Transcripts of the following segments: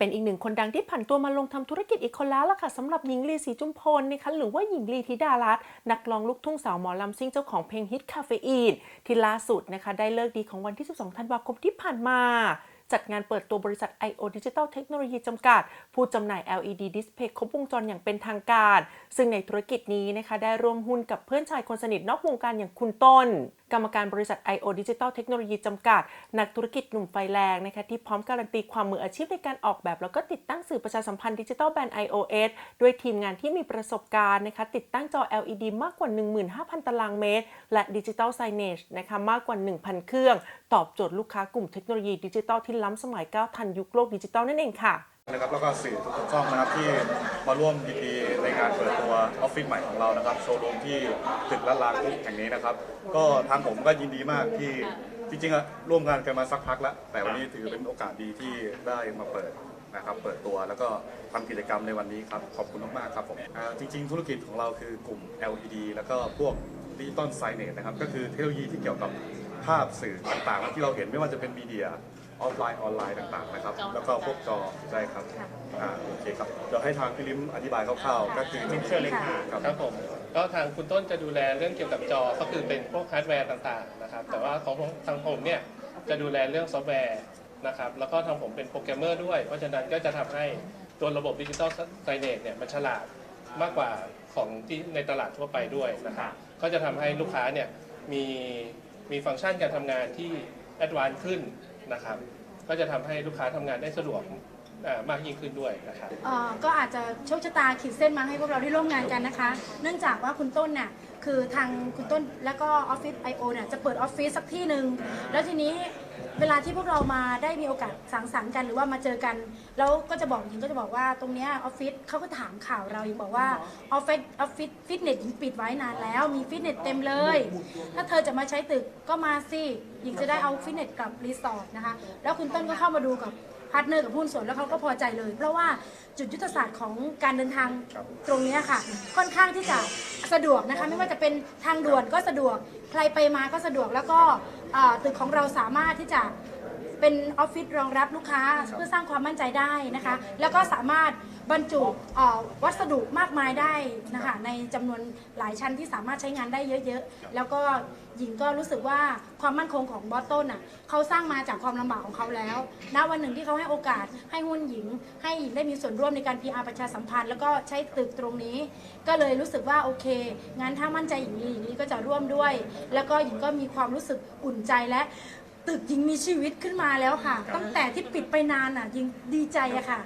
เป็นอีกหนึ่งคนดังที่ผันตัวมาลงทำธุรกิจอีกคนแล้วล่ะค่ะสำหรับหญิงลีศรีจุมพลนะคะหรือว่าหญิงลีธิดารัตน์นักร้องลูกทุ่งสาวหมอลำซิ่งเจ้าของเพลงฮิตคาเฟอีนที่ล่าสุดนะคะได้เลิกดีของวันที่ 12 ธันวาคมที่ผ่านมาจัดงานเปิดตัวบริษัท IO Digital Technology จำกัด ผู้จำหน่าย LED Display ครบวงจรอย่างเป็นทางการ ซึ่งในธุรกิจนี้นะคะได้ร่วมหุ้นกับเพื่อนชายคนสนิทนอกวงการอย่างคุณต้น กรรมการบริษัท IO Digital Technology จำกัด นักธุรกิจหนุ่มไฟแรงนะคะที่พร้อมการันตีความมืออาชีพในการออกแบบ แล้วก็ติดตั้งสื่อประชาสัมพันธ์ดิจิทัลแบรนด์ iOS ด้วยทีมงานที่มีประสบการณ์นะคะติดตั้งจอ LED มากกว่า 15,000 ตารางเมตร และดิจิทัลไซเนจนะคะมากกว่า 1,000 เครื่อง ตอบโจทย์ลูกค้ากลุ่มเทคโนโลยีดิจิทัลที่ล้ำสมัยก้าวทันยุคโลกดิจิทัลนั่นเองค่ะ นะครับแล้วก็สื่อทุกช่องนะครับที่มาร่วมยินดีในงานเปิดตัวออฟฟิศใหม่ของเรานะครับโชว์รูมที่ตึกละลานคุกแห่งนี้นะครับ ก็ทางผมก็ยินดีมากที่จริงๆอะร่วมงานกันมาสักพักแล้ว แต่วันนี้ถือเป็นโอกาสดีที่ได้มาเปิดนะครับเปิดตัวแล้วก็ทำกิจกรรมในวันนี้ครับขอบคุณมากๆครับผมจริง ๆ ธุรกิจของเราคือกลุ่ม LED แล้วก็พวกดิจิตอลไซเนตนะครับก็คือเทคโนโลยีที่เกี่ยวกับภาพสื่อต่างๆ ที่เราเห็นไม่ว่าจะเป็นมีเดีย ออฟไลน์ออนไลน์ต่างๆนะครับ แล้วก็พวกจอใช่ครับอ่าโอเคครับเดี๋ยวให้ทางพี่ลิมอธิบายคร่าวๆก็คือเชิญเลยค่ะครับครับผมก็ทางคุณต้นจะดูแลเรื่องเกี่ยวกับจอก็คือเป็นพวกฮาร์ดแวร์ต่างๆนะครับแต่ว่าของทางผมเนี่ยจะดูแลเรื่องซอฟต์แวร์นะครับแล้วก็ทางผมเป็นโปรแกรมเมอร์ด้วย เพราะฉะนั้นก็จะทำให้ตัวระบบดิจิตอลไซเนตเนี่ยมันฉลาดมากกว่าของที่ในตลาดทั่วไปด้วยนะครับก็จะทำให้ลูกค้าเนี่ยมีมีฟังก์ชันการทำงานที่แอดวานซ์ขึ้น นะครับ ก็จะทำให้ลูกค้าทำงานได้สะดวกอ่ามากยิ่งขึ้นด้วยนะครับ เอ่อก็อาจจะโชคชะตาขีดเส้นมาให้พวกเราได้ร่วมงานกันนะคะ เนื่องจากว่าคุณต้นน่ะ คือทางคุณต้นแล้วก็ออฟฟิศไอโอเนี่ยจะเปิดออฟฟิศสักที่หนึ่งแล้วทีนี้เวลาที่พวกเรามาได้มีโอกาสสังสรรค์กันหรือว่ามาเจอกัน แล้วก็จะบอกหญิงก็จะบอกว่าตรงเนี้ยออฟฟิศเขาก็ถามข่าวเราหญิงบอกว่าออฟฟิศออฟฟิศฟิตเนสหญิงปิดไว้นานแล้วมีฟิตเนสเต็มเลย ถ้าเธอจะมาใช้ตึกก็มาสิหญิงจะได้เอาฟิตเนสกับรีสอร์ทนะคะแล้วคุณต้นก็เข้ามาดูกับพาร์ทเนอร์กับหุ้นส่วนแล้วเขาก็พอใจเลย เพราะว่าจุดยุทธศาสตร์ของการเดินทางตรงเนี้ยค่ะ ค่อนข้างที่จะ สะดวกนะคะ ไม่ว่าจะเป็นทางด่วนก็สะดวก ใครไปมาก็สะดวกแล้วก็เอ่อตึกของเราสามารถที่จะ เป็นออฟฟิศรองรับลูกค้าเพื่อสร้างความมั่นใจได้นะคะ แล้วก็สามารถบรรจุเอ่อวัสดุมากมายได้นะคะในจำนวนหลายชั้นที่สามารถใช้งานได้เยอะๆ แล้วก็หญิงก็รู้สึกว่าความมั่นคงของบอสต้นอะเขาสร้างมาจากความลำบากของเขาแล้วณวันหนึ่งที่เขาให้โอกาสให้หุ้นหญิง ให้หญิงได้มีส่วนร่วมในการ PR ประชาสัมพันธ์แล้วก็ใช้ตึกตรงนี้ ก็เลยรู้สึกว่าโอเคงานถ้ามั่นใจหญิงลีหญิงลีก็จะร่วมด้วย แล้วก็หญิงก็มีความรู้สึกอุ่นใจและ ตึกหญิงมีชีวิตขึ้นมาแล้วค่ะ ตั้งแต่ที่ปิดไปนานอะหญิงดีใจอะค่ะ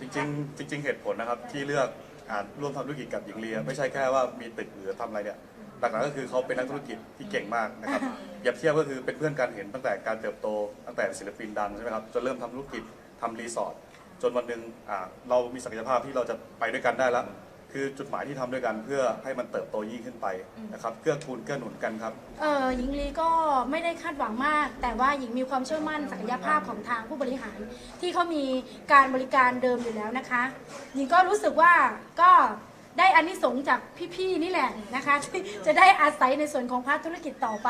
จริงๆจริง ๆ เหตุผลนะครับที่เลือกอ่าร่วมทำธุรกิจกับหญิงเลีย ไม่ใช่แค่ว่ามีตึกหรือทำอะไรเนี่ยหลักๆก็คือเขาเป็นนักธุรกิจที่เก่งมากนะครับเปรียบเทียบก็คือเป็นเพื่อนกันเห็นตั้งแต่การเติบโตตั้งแต่ศิลปินดังใช่ไหมครับจนเริ่มทำธุรกิจทำรีสอร์ทจนวันหนึ่งอ่าเรามีศักยภาพที่เราจะไปด้วยกันได้แล้ว คือจุดหมายที่ทำด้วยกันเพื่อให้มันเติบโตยิ่งขึ้นไปนะครับเกื้อกูลเกื้อหนุนกันครับ เออหญิงลีก็ไม่ได้คาดหวังมาก แต่ว่าหญิงมีความเชื่อมั่นศักยภาพของทางผู้บริหาร ที่เขามีการบริการเดิมอยู่แล้วนะคะ หญิงก็รู้สึกว่าก็ได้อานิสงส์จากพี่ๆนี่แหละนะคะที่จะได้อาศัยในส่วนของพาร์ทธุรกิจต่อไป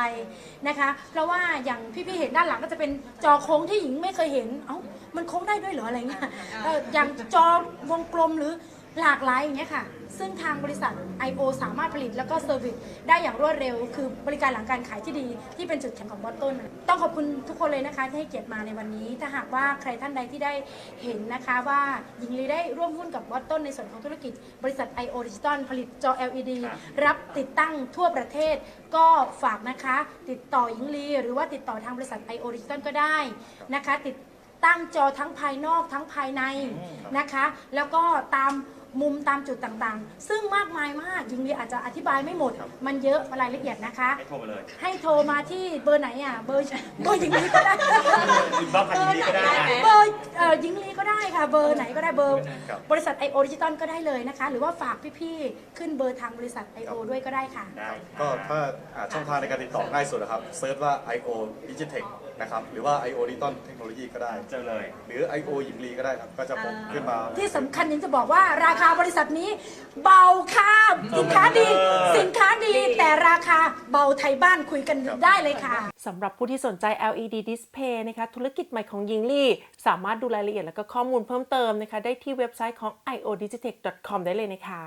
นะคะ เพราะว่าอย่างพี่ๆเห็นด้านหลังก็จะเป็นจอโค้งที่หญิงไม่เคยเห็นเอ้ามันโค้งได้ด้วยเหรออะไรเงี้ยเอ่ออย่างจอวงกลมหรือ หลากหลายอย่างเงี้ยค่ะ ซึ่งทางบริษัท IO สามารถผลิตแล้วก็เซอร์วิสได้อย่างรวดเร็ว คือบริการหลังการขายที่ดีที่เป็นจุดแข็งของบอสต้น ต้องขอบคุณทุกคนเลยนะคะที่ให้เกียรติมาในวันนี้ ถ้าหากว่าใครท่านใดที่ได้เห็นนะคะว่าหญิงลีได้ร่วมหุ้นกับบอสต้นในส่วนของธุรกิจ บริษัท IO Digital ผลิตจอ LED รับติดตั้งทั่วประเทศ ก็ฝากนะคะ ติดต่อหญิงลีหรือว่าติดต่อทางบริษัท IO Digital ก็ได้นะคะ ติดตั้งจอทั้งภายนอกทั้งภายในนะคะ แล้วก็ตาม มุมตามจุดต่างๆ ซึ่งมากมายมากยิงลีอาจจะอธิบายไม่หมด มันเยอะรายละเอียดนะคะ ให้โทรมาเลยให้โทรมาที่เบอร์ไหนอะเบอร์เบอร์ยิงลีก็ได้ อินบ็อกซ์ผ่านยิงลีก็ได้นะ เบอร์เอ่อยิงลีก็ได้ค่ะ เบอร์ไหนก็ได้เบอร์ ครับ บริษัทไอโอดิจิตอลก็ได้เลยนะคะ หรือว่าฝากพี่ๆ ขึ้นเบอร์ทางบริษัท IO ด้วยก็ได้ค่ะ ได้ก็ถ้าอ่าช่องทางในการติดต่อง่ายสุดนะครับเซิร์ชว่า IO Digitech นะครับหรือว่า IO Digital Technology ก็ได้ เจอเลย หรือ IO หญิงลีก็ได้ครับ ก็จะพบขึ้นมา ที่สำคัญยิงจะบอกว่าราคาบริษัทนี้ เบาค่ะสินค้าดี สินค้าดีแต่ราคาเบาไทยบ้านคุยกันได้เลยค่ะสำหรับผู้ที่สนใจ LED Display นะคะธุรกิจใหม่ของยิงลี่ สามารถดูรายละเอียดและก็ข้อมูลเพิ่มเติมนะคะ ได้ที่เว็บไซต์ของ iodigitech.com ได้เลยนะคะ